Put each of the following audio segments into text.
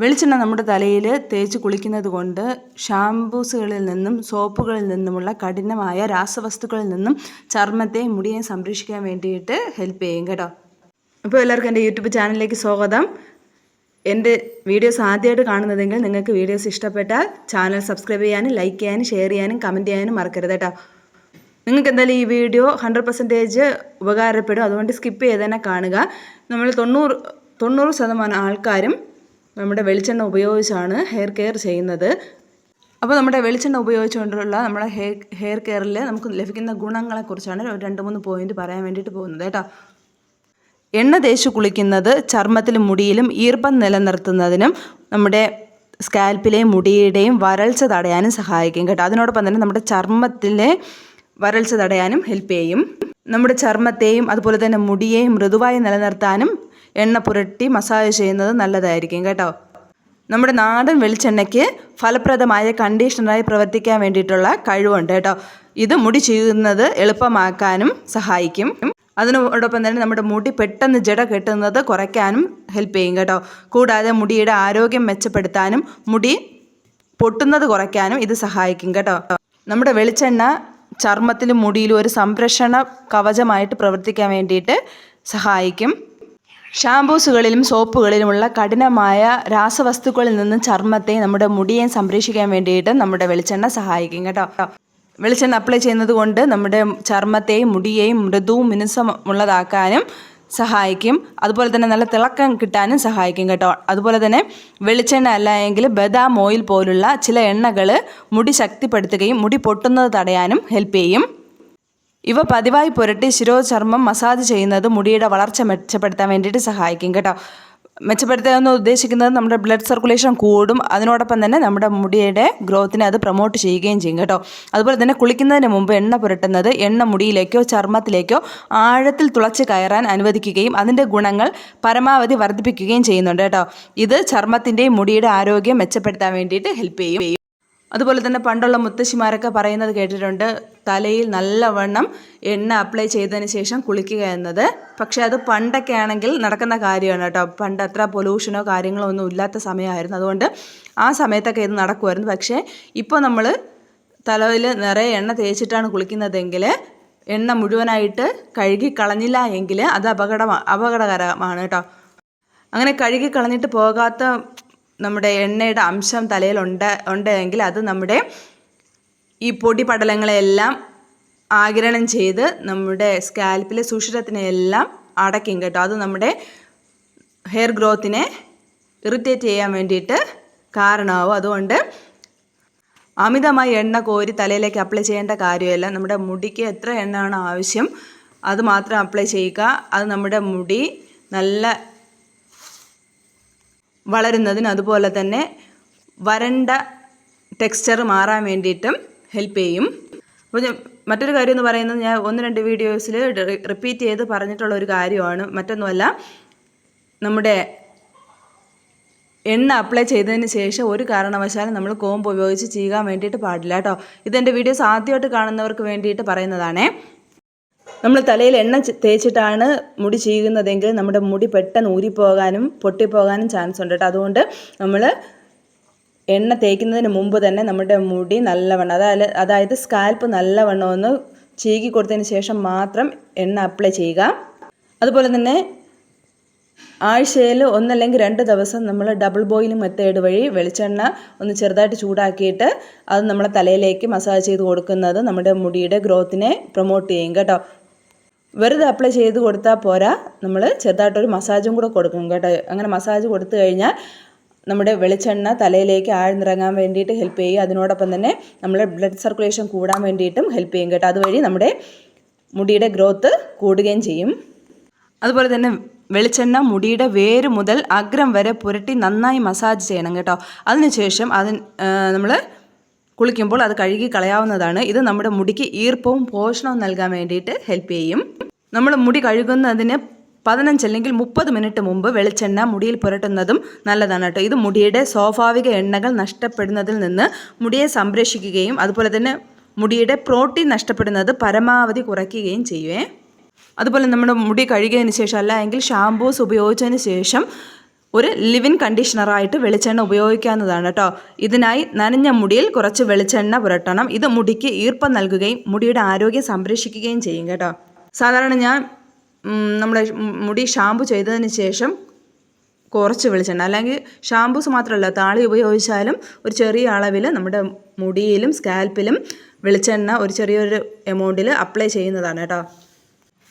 വെളിച്ചെണ്ണ നമ്മുടെ തലയിൽ തേച്ച് കുളിക്കുന്നത് കൊണ്ട് ഷാംപൂസുകളിൽ നിന്നും സോപ്പുകളിൽ നിന്നുമുള്ള കഠിനമായ രാസവസ്തുക്കളിൽ നിന്നും ചർമ്മത്തെയും മുടിയെയും സംരക്ഷിക്കാൻ വേണ്ടിയിട്ട് ഹെൽപ്പ് ചെയ്യും കേട്ടോ. അപ്പോൾ എല്ലാവർക്കും എന്റെ യൂട്യൂബ് ചാനലിലേക്ക് സ്വാഗതം. എന്റെ വീഡിയോസ് ആദ്യമായിട്ട് കാണുന്നതെങ്കിൽ നിങ്ങൾക്ക് വീഡിയോസ് ഇഷ്ടപ്പെട്ടാൽ ചാനൽ സബ്സ്ക്രൈബ് ചെയ്യാനും ലൈക്ക് ചെയ്യാനും ഷെയർ ചെയ്യാനും കമന്റ് ചെയ്യാനും മറക്കരുത് കേട്ടോ. നിങ്ങൾക്ക് എന്തായാലും ഈ വീഡിയോ ഹൺഡ്രഡ് പെർസെന്റേജ് ഉപകാരപ്പെടും. അതുകൊണ്ട് സ്കിപ്പ് ചെയ്ത് തന്നെ കാണുക. നമ്മൾ തൊണ്ണൂറ് തൊണ്ണൂറ് ശതമാനം ആൾക്കാരും നമ്മുടെ വെളിച്ചെണ്ണ ഉപയോഗിച്ചാണ് ഹെയർ കെയർ ചെയ്യുന്നത്. അപ്പോൾ നമ്മുടെ വെളിച്ചെണ്ണ ഉപയോഗിച്ചുകൊണ്ടുള്ള നമ്മുടെ ഹെയർ ഹെയർ കെയറിൽ നമുക്ക് ലഭിക്കുന്ന ഗുണങ്ങളെക്കുറിച്ചാണ് രണ്ട് മൂന്ന് പോയിന്റ് പറയാൻ വേണ്ടിയിട്ട് പോകുന്നത് കേട്ടോ. എണ്ണ തേച്ച് കുളിക്കുന്നത് ചർമ്മത്തിലും മുടിയിലും ഈർപ്പം നിലനിർത്തുന്നതിനും നമ്മുടെ സ്കാൽപ്പിലെയും മുടിയുടെയും വരൾച്ച തടയാനും സഹായിക്കും കേട്ടോ. അതിനോടൊപ്പം തന്നെ നമ്മുടെ ചർമ്മത്തിലെ വരൾച്ച തടയാനും ഹെൽപ്പ് ചെയ്യും. നമ്മുടെ ചർമ്മത്തെയും അതുപോലെ തന്നെ മുടിയെയും മൃദുവായി നിലനിർത്താനും എണ്ണ പുരട്ടി മസാജ് ചെയ്യുന്നത് നല്ലതായിരിക്കും കേട്ടോ. നമ്മുടെ നാടൻ വെളിച്ചെണ്ണയ്ക്ക് ഫലപ്രദമായ കണ്ടീഷണറായി പ്രവർത്തിക്കാൻ വേണ്ടിയിട്ടുള്ള കഴിവുണ്ട് കേട്ടോ. ഇത് മുടി ചെയ്യുന്നത് എളുപ്പമാക്കാനും സഹായിക്കും. അതിനോടൊപ്പം തന്നെ നമ്മുടെ മുടി പെട്ടെന്ന് ജട കെട്ടുന്നത് കുറയ്ക്കാനും ഹെൽപ്പ് ചെയ്യും കേട്ടോ. കൂടാതെ മുടിയുടെ ആരോഗ്യം മെച്ചപ്പെടുത്താനും മുടി പൊട്ടുന്നത് കുറയ്ക്കാനും ഇത് സഹായിക്കും കേട്ടോ. നമ്മുടെ വെളിച്ചെണ്ണ ചർമ്മത്തിലും മുടിയിലും ഒരു സംരക്ഷണ കവചമായിട്ട് പ്രവർത്തിക്കാൻ വേണ്ടിയിട്ട് സഹായിക്കും. ഷാംപൂസുകളിലും സോപ്പുകളിലുമുള്ള കഠിനമായ രാസവസ്തുക്കളിൽ നിന്ന് ചർമ്മത്തെ നമ്മുടെ മുടിയെ സംരക്ഷിക്കാൻ വേണ്ടിയിട്ട് നമ്മുടെ വെളിച്ചെണ്ണ സഹായിക്കും കേട്ടോ. വെളിച്ചെണ്ണ അപ്ലൈ ചെയ്യുന്നത് കൊണ്ട് നമ്മുടെ ചർമ്മത്തെയും മുടിയെയും മൃദുവും മിനുസമുള്ളതാക്കാനും സഹായിക്കും. അതുപോലെ തന്നെ നല്ല തിളക്കം കിട്ടാനും സഹായിക്കും കേട്ടോ. അതുപോലെ തന്നെ വെളിച്ചെണ്ണ അല്ല എങ്കിൽ ബദാം ഓയിൽ പോലുള്ള ചില എണ്ണകൾ മുടി ശക്തിപ്പെടുത്തുകയും മുടി പൊട്ടുന്നത് തടയാനും ഹെൽപ്പ് ചെയ്യും. ഇവ പതിവായി പുരട്ടി ശിരോചർമ്മം മസാജ് ചെയ്യുന്നത് മുടിയുടെ വളർച്ച മെച്ചപ്പെടുത്താൻ വേണ്ടിയിട്ട് സഹായിക്കും കേട്ടോ. മെച്ചപ്പെടുത്തുക എന്ന് ഉദ്ദേശിക്കുന്നത് നമ്മുടെ ബ്ലഡ് സർക്കുലേഷൻ കൂടും. അതിനോടൊപ്പം തന്നെ നമ്മുടെ മുടിയുടെ ഗ്രോത്തിനെ അത് പ്രൊമോട്ട് ചെയ്യുകയും ചെയ്യും കേട്ടോ. അതുപോലെ തന്നെ കുളിക്കുന്നതിന് മുമ്പ് എണ്ണ പുരട്ടുന്നത് എണ്ണ മുടിയിലേക്കോ ചർമ്മത്തിലേക്കോ ആഴത്തിൽ തുളച്ച് കയറാൻ അനുവദിക്കുകയും അതിന്റെ ഗുണങ്ങൾ പരമാവധി വർദ്ധിപ്പിക്കുകയും ചെയ്യുന്നുണ്ട് കേട്ടോ. ഇത് ചർമ്മത്തിന്റെയും മുടിയുടെ ആരോഗ്യം മെച്ചപ്പെടുത്താൻ വേണ്ടിയിട്ട് ഹെൽപ്പ് ചെയ്യും. അതുപോലെ തന്നെ പണ്ടുള്ള മുത്തശ്ശിമാരൊക്കെ പറയുന്നത് കേട്ടിട്ടുണ്ട് തലയിൽ നല്ലവണ്ണം എണ്ണ അപ്ലൈ ചെയ്തതിന് ശേഷം കുളിക്കുക എന്നത്. പക്ഷേ അത് പണ്ടൊക്കെ ആണെങ്കിൽ നടക്കുന്ന കാര്യമാണ് കേട്ടോ. പണ്ട് അത്ര പൊല്യൂഷനോ കാര്യങ്ങളോ ഒന്നും ഇല്ലാത്ത സമയമായിരുന്നു. അതുകൊണ്ട് ആ സമയത്തൊക്കെ ഇത് നടക്കുമായിരുന്നു. പക്ഷേ ഇപ്പോൾ നമ്മൾ തലയിൽ നിറയെ എണ്ണ തേച്ചിട്ടാണ് കുളിക്കുന്നതെങ്കിൽ എണ്ണ മുഴുവനായിട്ട് കഴുകി കളഞ്ഞില്ല എങ്കിൽ അത് അപകടമാണ് അപകടകരമാണ് കേട്ടോ. അങ്ങനെ കഴുകി കളഞ്ഞിട്ട് പോകാത്ത നമ്മുടെ എണ്ണയുടെ അംശം തലയിൽ ഉണ്ട് ഉണ്ടെങ്കിൽ അത് നമ്മുടെ ഈ പൊടി പടലങ്ങളെല്ലാം ആഗിരണം ചെയ്ത് നമ്മുടെ സ്കാൽപ്പിലെ സുഷിരത്തിനെല്ലാം അടയ്ക്കും കേട്ടോ. അത് നമ്മുടെ ഹെയർ ഗ്രോത്തിനെ ഇറിറ്റേറ്റ് ചെയ്യാൻ വേണ്ടിയിട്ട് കാരണമാവും. അതുകൊണ്ട് അമിതമായി എണ്ണ കോരി തലയിലേക്ക് അപ്ലൈ ചെയ്യേണ്ട കാര്യമല്ല. നമ്മുടെ മുടിക്ക് എത്ര എണ്ണയാണ് ആവശ്യം അത് മാത്രം അപ്ലൈ ചെയ്യുക. അത് നമ്മുടെ മുടി നല്ല വളരുന്നതിന് അതുപോലെ തന്നെ വരണ്ട ടെക്സ്ചർ മാറാൻ വേണ്ടിയിട്ടും ഹെൽപ്പ് ചെയ്യും. അപ്പോൾ ഞാൻ മറ്റൊരു കാര്യം എന്ന് പറയുന്നത് ഞാൻ ഒന്ന് രണ്ട് വീഡിയോസിൽ റിപ്പീറ്റ് ചെയ്ത് പറഞ്ഞിട്ടുള്ള ഒരു കാര്യമാണ്. മറ്റൊന്നുമല്ല നമ്മുടെ എണ്ണ അപ്ലൈ ചെയ്തതിന് ശേഷം ഒരു കാരണവശാലും നമ്മൾ കോമ്പ് ഉപയോഗിച്ച് ചെയ്യാൻ വേണ്ടിയിട്ട് പാടില്ല കേട്ടോ. ഇതെന്റെ വീഡിയോസ് ആദ്യമായിട്ട് കാണുന്നവർക്ക് വേണ്ടിയിട്ട് പറയുന്നതാണേ. നമ്മൾ തലയിൽ എണ്ണ തേച്ചിട്ടാണ് മുടി ചീകുന്നതെങ്കിൽ നമ്മുടെ മുടി പെട്ടെന്ന് ഊരിപ്പോകാനും പൊട്ടിപ്പോകാനും ചാൻസ് ഉണ്ട് കേട്ടോ. അതുകൊണ്ട് നമ്മൾ എണ്ണ തേക്കുന്നതിന് മുമ്പ് തന്നെ നമ്മുടെ മുടി നല്ലവണ്ണം അതായത് അതായത് സ്കാൽപ്പ് നല്ലവണ്ണം ഒന്ന് ചീകി കൊടുത്തതിന് ശേഷം മാത്രം എണ്ണ അപ്ലൈ ചെയ്യുക. അതുപോലെ തന്നെ ആഴ്ചയിൽ ഒന്നല്ലെങ്കിൽ രണ്ട് ദിവസം നമ്മൾ ഡബിൾ ബോയിലിംഗ് മെത്തേഡ് വഴി വെളിച്ചെണ്ണ ഒന്ന് ചെറുതായിട്ട് ചൂടാക്കിയിട്ട് അത് നമ്മളെ തലയിലേക്ക് മസാജ് ചെയ്ത് കൊടുക്കുന്നത് നമ്മുടെ മുടിയുടെ ഗ്രോത്തിനെ പ്രൊമോട്ട് ചെയ്യും കേട്ടോ. വെറുതെ അപ്ലൈ ചെയ്ത് കൊടുത്താൽ പോരാ നമ്മൾ ചെറുതായിട്ടൊരു മസാജും കൂടെ കൊടുക്കും കേട്ടോ. അങ്ങനെ മസാജ് കൊടുത്തു കഴിഞ്ഞാൽ നമ്മുടെ വെളിച്ചെണ്ണ തലയിലേക്ക് ആഴ്ന്നിറങ്ങാൻ വേണ്ടിയിട്ട് ഹെൽപ്പ് ചെയ്യും. അതിനോടൊപ്പം തന്നെ നമ്മുടെ ബ്ലഡ് സർക്കുലേഷൻ കൂടാൻ വേണ്ടിയിട്ടും ഹെൽപ്പ് ചെയ്യും കേട്ടോ. അതുവഴി നമ്മുടെ മുടിയുടെ ഗ്രോത്ത് കൂടുകയും ചെയ്യും. അതുപോലെ തന്നെ വെളിച്ചെണ്ണ മുടിയുടെ വേര് മുതൽ അഗ്രം വരെ പുരട്ടി നന്നായി മസാജ് ചെയ്യണം കേട്ടോ. അതിനുശേഷം അതിന് നമ്മൾ കുളിക്കുമ്പോൾ അത് കഴുകി കളയാവുന്നതാണ്. ഇത് നമ്മുടെ മുടിക്ക് ഈർപ്പവും പോഷണവും നൽകാൻ വേണ്ടിയിട്ട് ഹെൽപ്പ് ചെയ്യും. നമ്മൾ മുടി കഴുകുന്നതിന് പതിനഞ്ച് അല്ലെങ്കിൽ മുപ്പത് മിനിറ്റ് മുമ്പ് വെളിച്ചെണ്ണ മുടിയിൽ പുരട്ടുന്നതും നല്ലതാണ് കേട്ടോ. ഇത് മുടിയുടെ സ്വാഭാവിക എണ്ണകൾ നഷ്ടപ്പെടുന്നതിൽ നിന്ന് മുടിയെ സംരക്ഷിക്കുകയും അതുപോലെ തന്നെ മുടിയുടെ പ്രോട്ടീൻ നഷ്ടപ്പെടുന്നത് പരമാവധി കുറയ്ക്കുകയും ചെയ്യുവേ. അതുപോലെ നമ്മുടെ മുടി കഴുകിയതിന് ശേഷം അല്ല എങ്കിൽ ഷാംപൂസ് ഉപയോഗിച്ചതിന് ശേഷം ഒരു ലിവിൻ കണ്ടീഷണറായിട്ട് വെളിച്ചെണ്ണ ഉപയോഗിക്കാവുന്നതാണ് കേട്ടോ. ഇതിനായി നനഞ്ഞ മുടിയിൽ കുറച്ച് വെളിച്ചെണ്ണ പുരട്ടണം. ഇത് മുടിക്ക് ഈർപ്പം നൽകുകയും മുടിയുടെ ആരോഗ്യം സംരക്ഷിക്കുകയും ചെയ്യും കേട്ടോ. സാധാരണ ഞാൻ ഉം, നമ്മുടെ മുടി ഷാമ്പു ചെയ്തതിന് ശേഷം കുറച്ച് വെളിച്ചെണ്ണ. അല്ലെങ്കിൽ ഷാമ്പൂസ് മാത്രമല്ല താളി ഉപയോഗിച്ചാലും ഒരു ചെറിയ അളവിൽ നമ്മുടെ മുടിയിലും സ്കാൽപ്പിലും വെളിച്ചെണ്ണ ഒരു ചെറിയൊരു എമൗണ്ടിൽ അപ്ലൈ ചെയ്യുന്നതാണ് കേട്ടോ.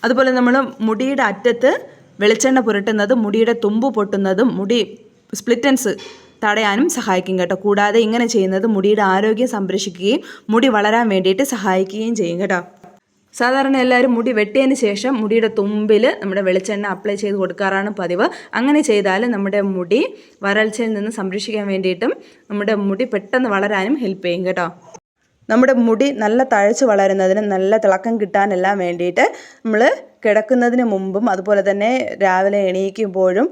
അതുപോലെ നമ്മൾ മുടിയുടെ അറ്റത്ത് വെളിച്ചെണ്ണ പുരട്ടുന്നതും മുടിയുടെ തുമ്പ് പൊട്ടുന്നതും മുടി സ്പ്ലിറ്റൻസ് തടയാനും സഹായിക്കും കേട്ടോ. കൂടാതെ ഇങ്ങനെ ചെയ്യുന്നത് മുടിയുടെ ആരോഗ്യം സംരക്ഷിക്കുകയും മുടി വളരാൻ വേണ്ടിയിട്ട് സഹായിക്കുകയും ചെയ്യും കേട്ടോ. സാധാരണ എല്ലാവരും മുടി വെട്ടിയതിന് ശേഷം മുടിയുടെ തുമ്പിൽ നമ്മുടെ വെളിച്ചെണ്ണ അപ്ലൈ ചെയ്ത് കൊടുക്കാറാണ് പതിവ്. അങ്ങനെ ചെയ്താൽ നമ്മുടെ മുടി വരൾച്ചയിൽ നിന്ന് സംരക്ഷിക്കാൻ വേണ്ടിയിട്ടും നമ്മുടെ മുടി പെട്ടെന്ന് വളരാനും ഹെൽപ്പ് ചെയ്യും കേട്ടോ. നമ്മുടെ മുടി നല്ല തഴച്ച് വളരുന്നതിന് നല്ല തിളക്കം കിട്ടാനെല്ലാം വേണ്ടിയിട്ട് നമ്മൾ കിടക്കുന്നതിന് മുമ്പും അതുപോലെ തന്നെ രാവിലെ എണീക്കുമ്പോഴും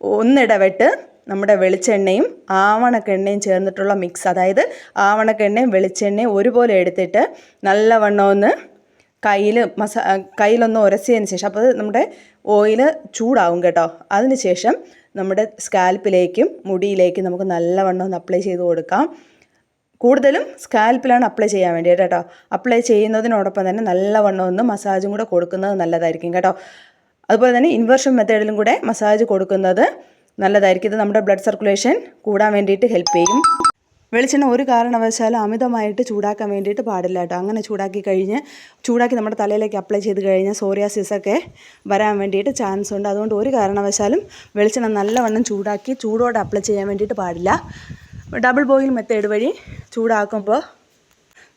ഒന്നിടവിട്ട് നമ്മുടെ വെളിച്ചെണ്ണയും ആവണക്കെണ്ണയും ചേർന്നിട്ടുള്ള മിക്സ് അതായത് ആവണക്കെണ്ണയും വെളിച്ചെണ്ണയും ഒരുപോലെ എടുത്തിട്ട് നല്ലവണ്ണം ഒന്ന് കയ്യിൽ മസാ കയ്യിലൊന്ന് ഉരച്ചതിന് ശേഷം അപ്പോൾ നമ്മുടെ ഓയിൽ ചൂടാവും കേട്ടോ. അതിന് ശേഷം നമ്മുടെ സ്കാൽപ്പിലേക്കും മുടിയിലേക്കും നമുക്ക് നല്ലവണ്ണം ഒന്ന് അപ്ലൈ ചെയ്ത് കൊടുക്കാം. കൂടുതലും സ്കാൽപ്പിലാണ് അപ്ലൈ ചെയ്യാൻ വേണ്ടിയിട്ട് കേട്ടോ. അപ്ലൈ ചെയ്യുന്നതിനോടൊപ്പം തന്നെ നല്ലവണ്ണം ഒന്ന് മസാജും കൂടെ കൊടുക്കുന്നത് നല്ലതായിരിക്കും കേട്ടോ. അതുപോലെ തന്നെ ഇൻവേർഷൻ മെത്തേഡിലും കൂടെ മസാജ് കൊടുക്കുന്നത് നല്ലതായിരിക്കും. ഇത് നമ്മുടെ ബ്ലഡ് സർക്കുലേഷൻ കൂടാൻ വേണ്ടിയിട്ട് ഹെൽപ്പ് ചെയ്യും. വെളിച്ചെണ്ണ ഒരു കാരണവശാലും അമിതമായിട്ട് ചൂടാക്കാൻ വേണ്ടിയിട്ട് പാടില്ല കേട്ടോ. അങ്ങനെ ചൂടാക്കി കഴിഞ്ഞ് ചൂടാക്കി നമ്മുടെ തലയിലേക്ക് അപ്ലൈ ചെയ്ത് കഴിഞ്ഞാൽ സോറിയാസിസ് ഒക്കെ വരാൻ വേണ്ടിയിട്ട് ചാൻസ് ഉണ്ട്. അതുകൊണ്ട് ഒരു കാരണവശാലും വെളിച്ചെണ്ണ നല്ലവണ്ണം ചൂടാക്കി ചൂടോടെ അപ്ലൈ ചെയ്യാൻ വേണ്ടിയിട്ട് പാടില്ല. ഡബിൾ ബോയിൽ മെത്തേഡ് വഴി ചൂടാക്കുമ്പോൾ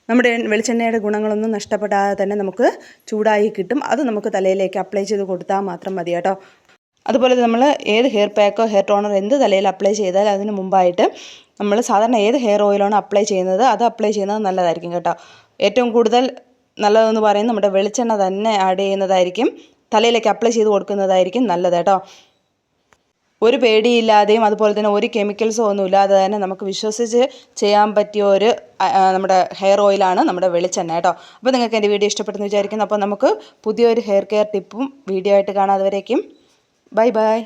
നമ്മുടെ വെളിച്ചെണ്ണയുടെ ഗുണങ്ങളൊന്നും നഷ്ടപ്പെടാതെ തന്നെ നമുക്ക് ചൂടായി കിട്ടും. അത് നമുക്ക് തലയിലേക്ക് അപ്ലൈ ചെയ്ത് കൊടുത്താൽ മാത്രം മതി കേട്ടോ. അതുപോലെ നമ്മൾ ഏത് ഹെയർ പാക്കോ ഹെയർ ടോണർ എന്ത് തലയിൽ അപ്ലൈ ചെയ്താൽ അതിന് മുമ്പായിട്ട് നമ്മൾ സാധാരണ ഏത് ഹെയർ ഓയിലാണ് അപ്ലൈ ചെയ്യുന്നത് അത് അപ്ലൈ ചെയ്യുന്നത് നല്ലതായിരിക്കും കേട്ടോ. ഏറ്റവും കൂടുതൽ നല്ലതെന്ന് പറയുന്നത് നമ്മുടെ വെളിച്ചെണ്ണ തന്നെ ആഡ് ചെയ്യുന്നതായിരിക്കും. തലയിലേക്ക് അപ്ലൈ ചെയ്ത് കൊടുക്കുന്നതായിരിക്കും നല്ലത് കേട്ടോ. ഒരു പേടിയില്ലാതെയും അതുപോലെ തന്നെ ഒരു കെമിക്കൽസോ ഒന്നും ഇല്ലാതെ തന്നെ നമുക്ക് വിശ്വസിച്ച് ചെയ്യാൻ പറ്റിയ ഒരു നമ്മുടെ ഹെയർ ഓയിലാണ് നമ്മുടെ വെളിച്ചെണ്ണ കേട്ടോ. അപ്പോൾ നിങ്ങൾക്ക് എന്റെ വീഡിയോ ഇഷ്ടപ്പെട്ടെന്ന് വിചാരിക്കുന്നു. അപ്പോൾ നമുക്ക് പുതിയൊരു ഹെയർ കെയർ ടിപ്പും വീഡിയോ ആയിട്ട് കാണാതെ വരേക്കും ബൈ ബൈ